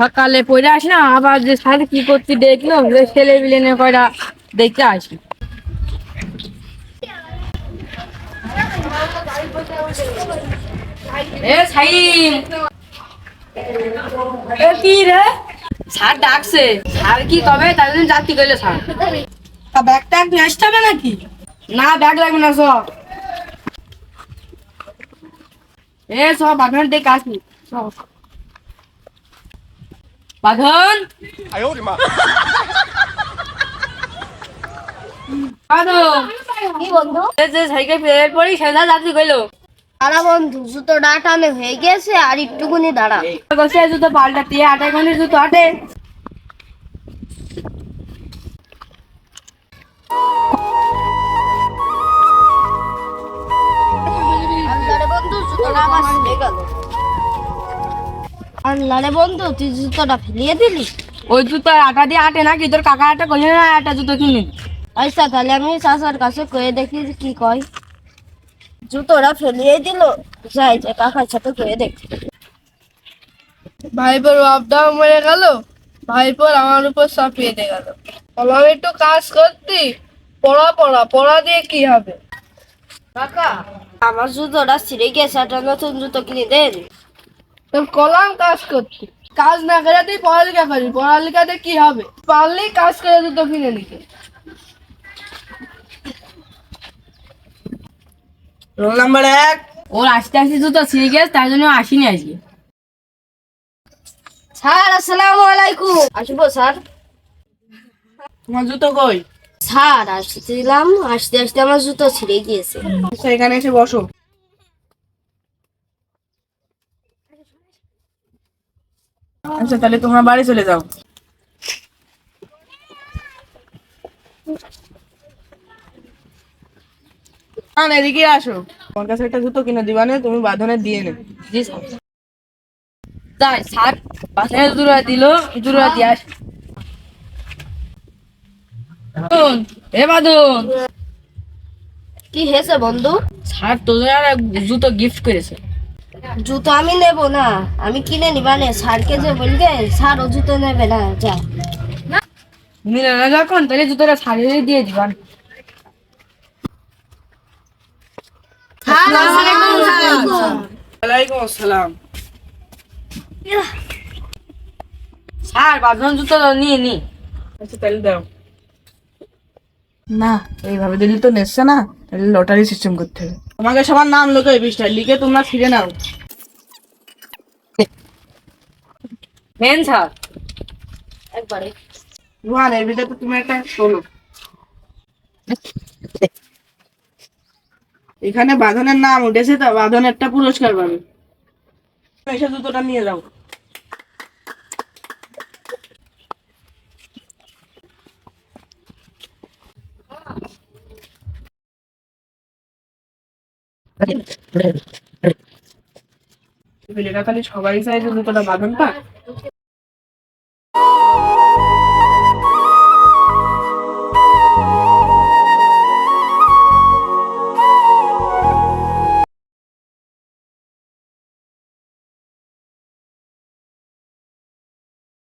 সকালে পড়ে আসি না, আবার যে স্যার কি করতে দেখল, যে ছেলে মিলে নিয়ে কয়টা দেখতে আসি। রে? ডাকছে। কি কবে? তা ব্যাগটা নিয়ে আসতে হবে নাকি? না ব্যাগ না সব এ সব দেখে আসি সব বাঁধন বন্ধু? যে সাইকেল ফেরার পরেই সেটা যাত্রী কইলো। দাঁড়া বন্ধু জুতো ডাটানো হয়ে গেছে আর একটুকুনি দাঁড়া। গেছে জুতো পাল্টাতে আটা ঘণ্টা জুতো আটে। বন্ধু জুতোটা আমার গেল। আল্লাহরে বন্ধু তুই জুতোটা ফেলিয়ে দিলি? ওই জুতো আটা দিয়ে আটে নাকি? তোর কাকা একটা কইলে না একটা জুতো কিনে। আচ্ছা তাহলে আমি চাচার কাছে কয়ে দেখি যে কি কয়। জুতোটা ফেলিয়ে দিল যাই যে কাকার সাথে কয়ে দেখি। ভাইপোর বাপদাও মরে গেল ভাইপোর আমার উপর চাপিয়ে দিয়ে গেল। বললাম একটু কাজ করতি পড়া পড়া পড়া দিয়ে কি হবে? কাকা। আমার জুতোটা ছিঁড়ে গেছে একটা নতুন জুতো কিনে দেন তোর কলাম কাজ করতি। কাজ না করে তুই পড়ালেখা করি পড়ালেখাতে কি হবে? পারলেই কাজ করে দিত কিনে নিতে রোল নাম্বার এক। ওর আস্তে আস্তে জুতো ছিঁড়ে গেছে তার জন্য আসিনি আজকে। স্যার আসসালামু আলাইকুম। আসব স্যার? তোমার জুতো কই? স্যার আসছিলাম আসতে আসতে আমার জুতো ছিঁড়ে গিয়েছে। আচ্ছা এখানে এসে বসো। আচ্ছা তাহলে তোমরা বাড়ি চলে যাও। না এদিকে আসো। তোমার কাছে একটা জুতো কিনে দিবা না তুমি বাঁধনে দিয়ে নেবে জি স্যার। তাই স্যার। বাসায় দিল দূরে দিয়ে আসি। এ বাঁধন। কি হয়েছে বন্ধু? স্যার তোদের আর জুতো গিফট করেছে। জুতো আমি নেব না আমি কিনে নিবা নে স্যারকে যে বলবে স্যার ও জুতো নেবে না যা। নিলে না যখন তাহলে জুতোটা সারিয়ে দিয়ে দিবান ওয়ালাইকুম আসসালাম। স্যার বাঁধন জুতো নিয়ে নি। আচ্ছা তাহলে দাও। না এইভাবে দিলি তো নেচ্ছে না। তাহলে লটারি সিস্টেম করতে হবে। তোমাকে সবার নাম লোকে এই বিষটা লিখে তোমরা ফিরে নাও। Main sir. একবারে। রুহান এর ভিতরে তুমি একটা তোলো এখানে বাঁধনের নাম উঠেছে তা বাঁধনেরটা পুরস্কার পাবে। এসে জুতোটা নিয়ে যাও। সবাই চাই যে দুটো বাঁধন পাক।